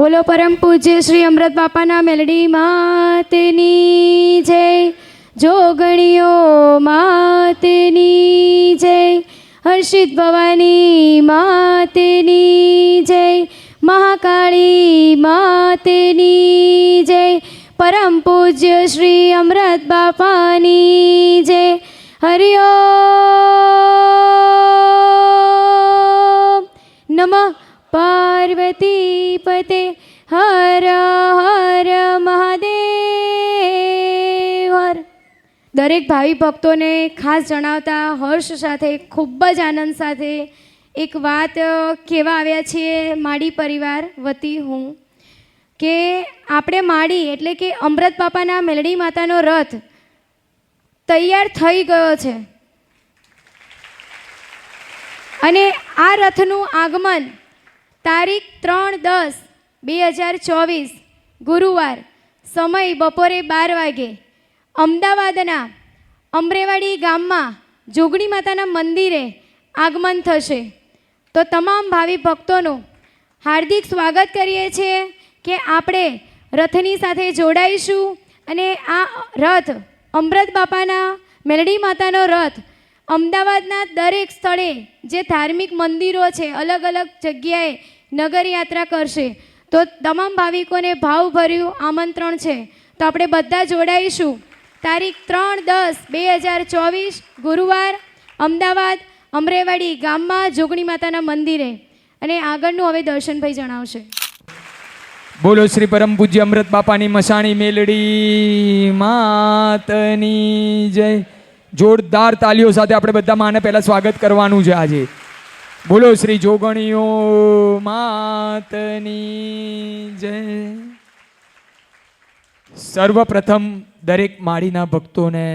બોલો પરમ પૂજ્ય શ્રી અમૃત બાપાના મેલડી માતની જય. જોગણીઓ માતની જય. હર્ષિત ભવાની માતની જય. મહાકાળી માતની જય. પરમ પૂજ્ય શ્રી અમૃત બાપાની જય. હરિયો નમઃ. પાર્વતી પતે હર હર મહાદેવ. હર. દરેક ભાવિ ભક્તોને ખાસ જણાવતા હર્ષ સાથે, ખૂબ જ આનંદ સાથે એક વાત કહેવા આવ્યા છીએ માડી પરિવાર વતી હું કે આપણે માડી એટલે કે અમૃત બાપાના મેલડી માતાનો રથ તૈયાર થઈ ગયો છે. અને આ રથનું આગમન તારીખ ત્રણ દસ બે હજાર ચોવીસ, ગુરુવાર, સમય બપોરે બાર વાગે. અમદાવાદના અમરેવાડી ગામમાં જોગણી માતાના મંદિરે આગમન થશે. તો તમામ ભાવિ ભક્તોનું હાર્દિક સ્વાગત કરીએ છીએ કે આપણે રથની સાથે જોડાઈશું અને આ રથ અમૃત બાપાના, મેલડી માતાનો રથ અમદાવાદના દરેક સ્થળે જે ધાર્મિક મંદિરો છે, અલગ અલગ જગ્યાએ નગર યાત્રા કરશે. તો તમામ ભાવિકોને ભાવભર્યું આમંત્રણ છે. તો આપણે બધા જોડાઈશું. તારીખ ત્રણ દસ બે હજાર ચોવીસ, ગુરુવાર, અમદાવાદ, અમરેવાડી ગામમાં જોગણી માતાના મંદિરે. અને આગળનું હવે દર્શનભાઈ જણાવશે. બોલો શ્રી પરમ પૂજ્ય અમૃત બાપાની મસાણી મેલડી માતની જય. જોરદાર તાલીઓ સાથે આપણે બધા માને પહેલાં સ્વાગત કરવાનું છે આજે. બોલો શ્રી જોગણીઓ માતની જય. સર્વપ્રથમ દરેક માળીના ભક્તોને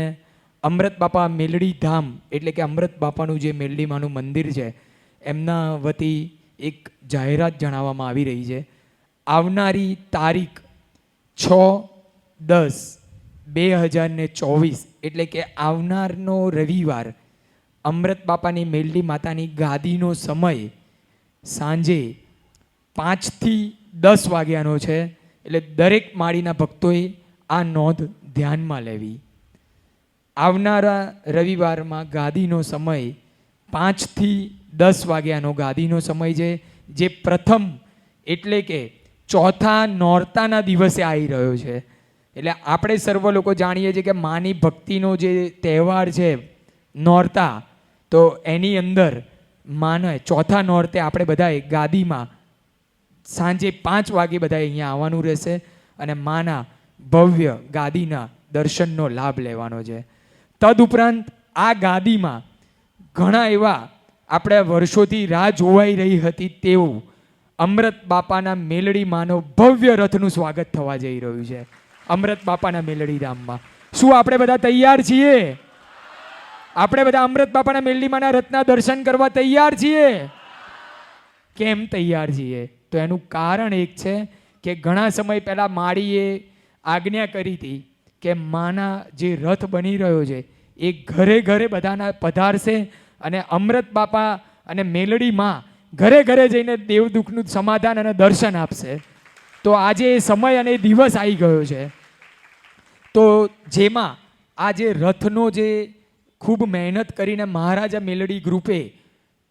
અમૃત બાપા મેલડી ધામ, એટલે કે અમૃત બાપાનું જે મેલડીમાનું મંદિર છે, એમના વતી એક જાહેરાત જણાવવામાં આવી રહી છે. આવનારી તારીખ છ દસ બે હજાર ચોવીસ, એટલે કે આવનારનો રવિવાર અમૃત બાપાની મેલડી માતાની ગાદીનો સમય સાંજે પાંચથી દસ વાગ્યાનો છે. એટલે દરેક માળીના ભક્તોએ આ નોંધ ધ્યાનમાં લેવી. આવનારા રવિવારમાં ગાદીનો સમય પાંચથી દસ વાગ્યાનો ગાદીનો સમય છે, જે પ્રથમ એટલે કે ચોથા નોરતાના દિવસે આવી રહ્યો છે. એટલે આપણે સર્વ લોકો જાણીએ છીએ કે માની ભક્તિનો જે તહેવાર છે, નોરતા તો એની અંદર માને ચોથા નોરતે આપણે બધાએ ગાદીમાં સાંજે પાંચ વાગે બધા અહીંયા આવવાનું રહેશે અને માના ભવ્ય ગાદીના દર્શનનો લાભ લેવાનો છે. તદુપરાંત આ ગાદીમાં ઘણા એવા આપણે વર્ષોથી રાહ જોવાઈ રહી હતી તેવું અમૃત બાપાના મેલડી માનો ભવ્ય રથનું સ્વાગત થવા જઈ રહ્યું છે. અમૃત બાપાના મેલડી ધામમાં. શું આપણે બધા તૈયાર છીએ? આપણે બધા અમૃત બાપાના મેલડીમાંના રથના દર્શન કરવા તૈયાર છીએ. કેમ તૈયાર છીએ? તો એનું કારણ એક છે કે ઘણા સમય પહેલાં માળીએ આજ્ઞા કરી હતી કે માના જે રથ બની રહ્યો છે, એ ઘરે ઘરે બધાના પધારશે અને અમૃત બાપા અને મેલડી માં ઘરે ઘરે જઈને દેવ દુઃખનું સમાધાન અને દર્શન આપશે. તો આજે એ સમય અને દિવસ આવી ગયો છે. તો જેમાં આ જે રથનો જે ખૂબ મહેનત કરીને મહારાજા મેલડી ગ્રુપે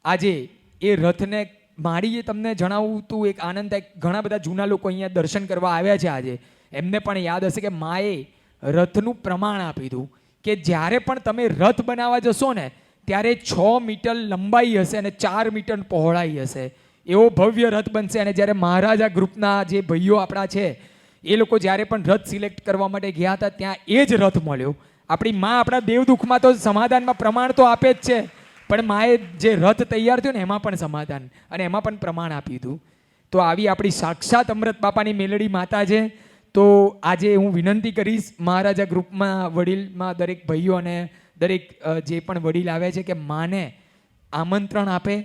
આજે એ રથને માડીએ તમને જણાવું તું એક થાય. ઘણા બધા જૂના લોકો અહીંયા દર્શન કરવા આવ્યા છે આજે. એમને પણ યાદ હશે કે માએ રથનું પ્રમાણ આપી દીધું કે જ્યારે પણ તમે રથ બનાવવા જશો ને, ત્યારે છ મીટર લંબાઈ હશે અને ચાર મીટર પહોળાઈ હશે. એવો ભવ્ય રથ બનશે અને જ્યારે મહારાજા ગ્રુપના જે ભાઈઓ આપણા છે, એ લોકો જ્યારે પણ રથ સિલેક્ટ કરવા માટે ગયા હતા, ત્યાં એ જ રથ મળ્યો. આપણી માં આપણા દેવ દુઃખમાં તો સમાધાનમાં પ્રમાણ તો આપે જ છે. પણ માએ જે રથ તૈયાર થયો ને એમાં પણ સમાધાન અને એમાં પણ પ્રમાણ આપ્યું હતું તો આવી આપણી સાક્ષાત અમૃત બાપાની મેલડી માતા છે તો આજે હું વિનંતી કરીશ મહારાજા ગ્રુપમાં વડીલમાં દરેક ભાઈઓ અને દરેક જે પણ વડીલ આવે છે કે માને આમંત્રણ આપે.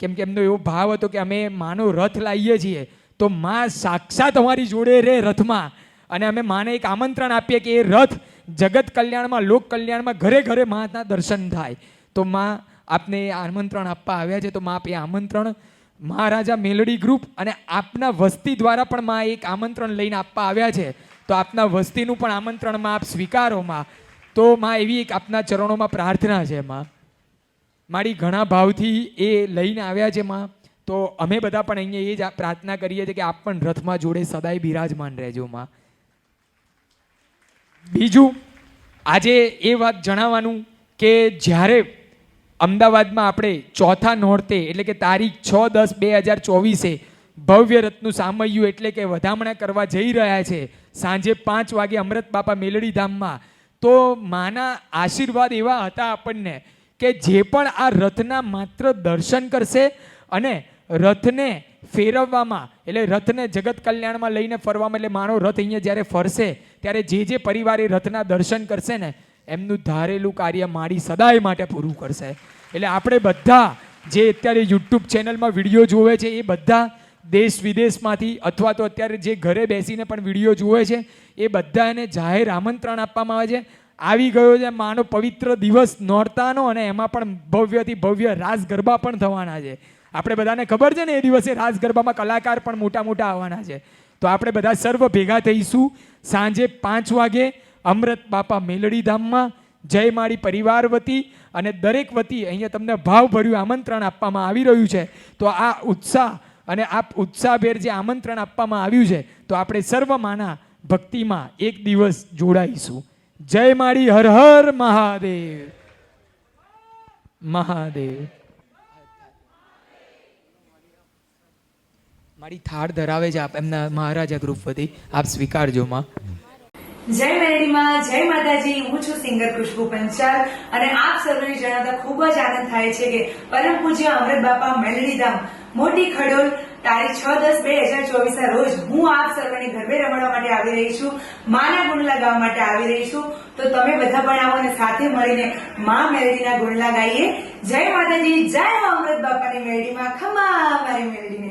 કેમ કે એમનો એવો ભાવ હતો કે અમે માનો રથ લાવીએ છીએ. તો માં સાક્ષાત અમારી જોડે રહે રથમાં. અને અમે માને એક આમંત્રણ આપીએ કે એ રથ જગત કલ્યાણમાં, લોક કલ્યાણમાં ઘરે ઘરે માના દર્શન થાય. તો માં આપને એ આમંત્રણ આપવા આવ્યા છે, તો માં એ આમંત્રણ મહારાજા મેલડી ગ્રુપ અને આપના વસ્તી દ્વારા પણ માં એક આમંત્રણ લઈને આપવા આવ્યા છે. તો આપના વસ્તીનું પણ આમંત્રણમાં આપ સ્વીકારો માં. તો માં એવી એક આપના ચરણોમાં પ્રાર્થના છે માં. મારી ઘણા ભાવથી એ લઈને આવ્યા છે માં. તો અમે બધા પણ અહીંયા એ જ પ્રાર્થના કરીએ છીએ કે આપ પણ રથમાં જોડે સદાય બિરાજમાન રહેજો માં. બીજું, આજે એ વાત જણાવવાનું કે જ્યારે અમદાવાદમાં આપણે ચોથા નોરતે, એટલે કે તારીખ છ દસ બે હજાર ચોવીસે, ભવ્ય રથનું સામયું એટલે કે વધામણા કરવા જઈ રહ્યા છે, સાંજે પાંચ વાગે અમૃત બાપા મેલડી ધામમાં તો માના આશીર્વાદ એવા હતા આપણને કે જે પણ આ રથના માત્ર દર્શન કરશે અને રથને ફેરવવામાં, એટલે રથને જગત કલ્યાણમાં લઈને ફરવામાં, એટલે માનો રથ અહીંયા જ્યારે ફરશે, ત્યારે જે જે પરિવાર રથના દર્શન કરશે ને, એમનું ધારેલું કાર્ય મારી સદાય માટે પૂરું કરશે. એટલે આપણે બધા જે અત્યારે યુટ્યુબ ચેનલમાં વીડિયો જોવે છે, એ બધા દેશ વિદેશમાંથી અથવા તો અત્યારે જે ઘરે બેસીને પણ વીડિયો જુએ છે, એ બધાને જાહેર આમંત્રણ આપવામાં આવે છે. આવી ગયો છે, માનો પવિત્ર દિવસ નોરતાનો અને એમાં પણ ભવ્યથી ભવ્ય રાસ ગરબા પણ થવાના છે. આપણે બધાને ખબર છે ને એ દિવસે રાસ ગરબામાં કલાકાર પણ મોટા મોટા આવવાના છે. તો આપણે બધા સર્વ ભેગા થઈશું સાંજે પાંચ વાગે અમૃત બાપા મેલડી ધામમાં. જય માળી પરિવાર વતી અને દરેક વતી અહીંયા તમને ભાવભર્યું આમંત્રણ આપવામાં આવી રહ્યું છે. તો આ ઉત્સાહ અને આ ઉત્સાહભેર જે આમંત્રણ આપવામાં આવ્યું છે, તો આપણે સર્વ માના ભક્તિમાં એક દિવસ જોડાઈશું. જય માળી હર હર મહાદેવ. મહાદેવ. મારી થાળ ધરાવે છે આપ એમના મહારાજા ગ્રુપ આપ સ્વીકારજો માં. જય મેરડીમાં જય માતાજી. હું છું સિંગર ખુશ્બુ પંચાલ અને આપ સર્વને જણાવતા ખૂબ જ આનંદ થાય છે કે પરમ પૂજ્ય અમૃત બાપા મેલડીધામ, મોટી ખડોલ, તારીખ છ દસ બે હજાર ચોવીસ ના રોજ હું આપ સર્વને ગરબે રમવા માટે આવી રહી છું. માના ગુંડલા ગાવા માટે આવી રહી છું. તો તમે બધા પણ આવો અને સાથે મળીને મા મેલડીના ગુંડલા ગાઈએ. જય માતાજી, જય અમૃત બાપાની મેલડીમાં ખમા, મારી મેલડીને.